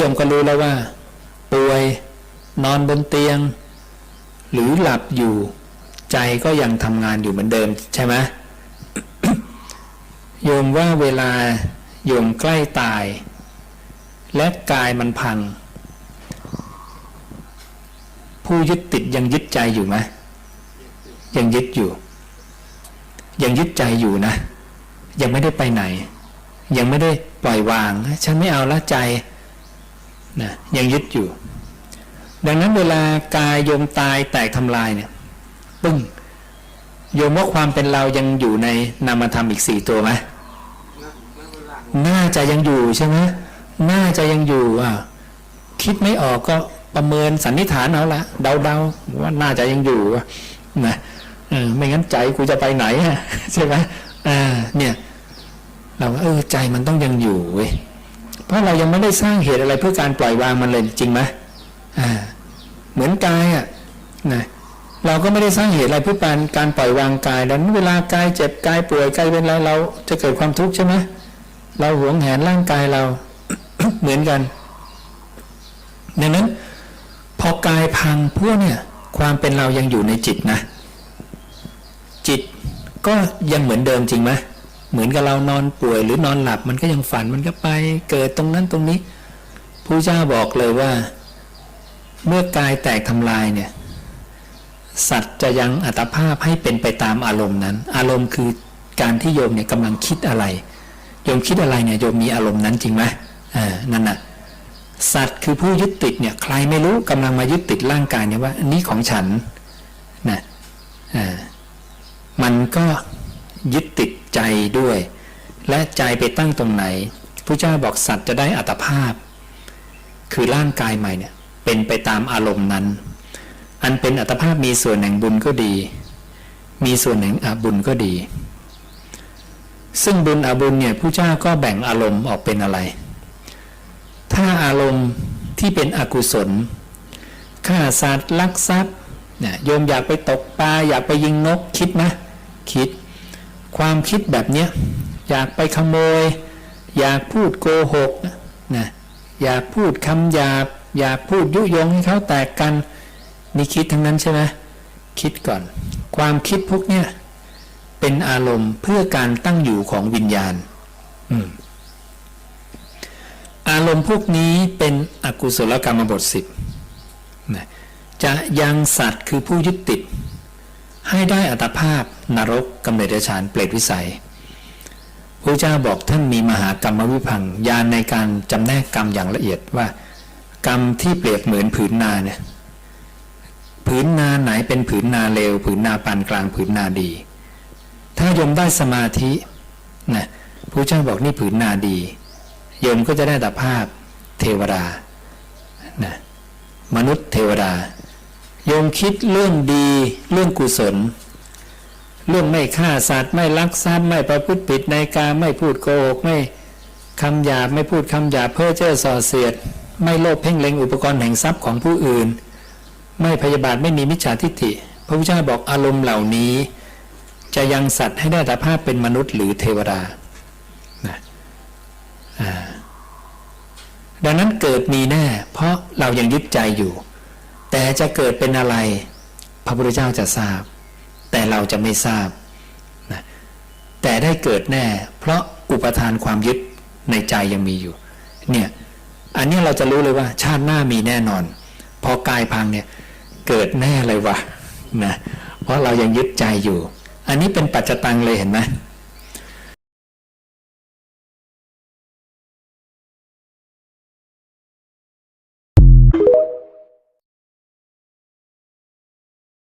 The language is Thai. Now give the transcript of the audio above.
โยมก็รู้แล้วว่า ป่วยนอนบนเตียง หรือหลับอยู่ใจก็ยังทำงานอยู่เหมือนเดิมใช่ไหมโยมว่าเวลาโยมใกล้ตาย และกายมันพัง ผู้ยึดติดยังยึดใจอยู่ไหมยังยึดอยู่ ยังยึดใจอยู่นะ ยังไม่ได้ไปไหน ยังไม่ได้ปล่อยวาง ฉันไม่เอาละใจ นะยังยึดอยู่ ดังนั้นเวลากายโยมตายแตกทำลายเนี่ยปึ้งโยมว่าความเป็นเรายังอยู่ในนามธรรมอีกสี่ตัวไหมน่าจะยังอยู่ใช่ไหมน่าจะยังอยู่อะคิดไม่ออกก็ประเมินสันนิษฐานเอาละเดาๆว่าน่าจะยังอยู่นะไม่งั้นใจกูจะไปไหนใช่ไหมเนี่ย เราว่าเออใจมันต้องยังอยู่เว้ย เพราะเรายังไม่ได้สร้างเหตุอะไรเพื่อการปล่อยวางมันเลยจริงไหมอ่า เหมือนกายอะนะเราก็ไม่ได้สร้างเหตุอะไรเพื่อการการปล่อยวางกายแล้วเวลากายเจ็บกายป่วยกายเป็นไรเราจะเกิดความทุกข์ใช่ไหมเราหวงแหนร่างกายเราเหมือนกันดังนั้น พอกายพังพวกเนี่ย ความเป็นเรายังอยู่ในจิตนะ จิตก็ยังเหมือนเดิมจริงไหม เหมือนกับเรานอนป่วยหรือนอนหลับมันก็ยังฝันมันก็ไปเกิดตรงนั้นตรงนี้พระเจ้าบอกเลยว่า เมื่อกายแตกทำลายเนี่ยสัตว์จะยังอัตภาพให้เป็นไปตามอารมณ์นั้น อารมณ์คือการที่โยมเนี่ยกำลังคิดอะไร โยมคิดอะไรเนี่ยโยมมีอารมณ์นั้นจริงไหมอ่านั่นน่ะสัตว์คือผู้ยึดติดเนี่ยใครไม่รู้กำลังมายึดติดร่างกายเนี่ยว่านนี้ของฉันนะอ่ามันก็ ยึดติดใจด้วย และใจไปตั้งตรงไหนพระเจ้าบอกสัตว์จะได้อัตภาพ คือร่างกายใหม่เนี่ยเป็นไปตามอารมณ์นั้น อันเป็นอัตภาพมีส่วนแห่งบุญก็ดี มีส่วนแห่งอบุญก็ดี ซึ่งบุญอบุญเนี่ยผู้เจ้าก็แบ่งอารมณ์ออกเป็นอะไร ถ้าอารมณ์ที่เป็นอกุศลฆ่าสัตว์ลักทรัพย์เนี่ยโยมอยากไปตกปลาอยากไปยิงนกคิดไหมคิด ความคิดแบบเนี้ยอยากไปขโมย อยากพูดโกหกนะอยากพูดคำหยาบ อยากพูดยุยงให้เขาแตกกันนี่คิดทั้งนั้นใช่ไหมคิดก่อน ความคิดพวกเนี้ยเป็นอารมณ์เพื่อการตั้งอยู่ของวิญญาณอารมณ์พวกนี้เป็นอกุศลกรรมบทสิบนะจะยังสัตว์คือผู้ยึดติด ให้ได้อัตภาพนรกกำเนิดเรัจฉานเปรตวิสัยพระเจ้าบอกท่านมีมหากรรมวิพังค์ญาณในการจำแนกกรรมอย่างละเอียดว่า กรรมที่เปรียบเหมือนผืนนาเนี่ยผืนนาไหนเป็นผืนนาเลวผืนนาปานกลางผืนนาดี ถ้าโยมได้สมาธินะพระเจ้าบอกนี่ผืนนาดีโยมก็จะได้อัตภาพเทวดานะมนุษย์เทวดา โยมคิดเรื่องดีเรื่องกุศล เรื่องไม่ฆ่าสัตว์ไม่ลักทรัพย์ไม่ประพฤติผิดในการไม่พูดโกหกไม่คำหยาบไม่พูดคำหยาบเพ้อเจ้อส่อเสียด ไม่โลภเพ่งเล็งอุปกรณ์แห่งทรัพย์ของผู้อื่น ไม่พยาบาทไม่มีมิจฉาทิฏฐิ พระพุทธเจ้าบอกอารมณ์เหล่านี้ จะยังสัตว์ให้ได้อัตภาพเป็นมนุษย์หรือเทวดานะอ่าดังนั้นเกิดมีแน่ เพราะเรายังยึดใจอยู่ แต่จะเกิดเป็นอะไร พระพุทธเจ้าจะทราบ แต่เราจะไม่ทราบนะแต่ได้เกิดแน่ เพราะอุปทานความยึดในใจยังมีอยู่เนี่ยอันนี้เราจะรู้เลยว่า ชาติหน้ามีแน่นอน พอกายพังเนี่ยเกิดแน่เลยวะนะเพราะเรายังยึดใจอยู่ อันนี้เป็นปัจจตังเลยเห็นไหม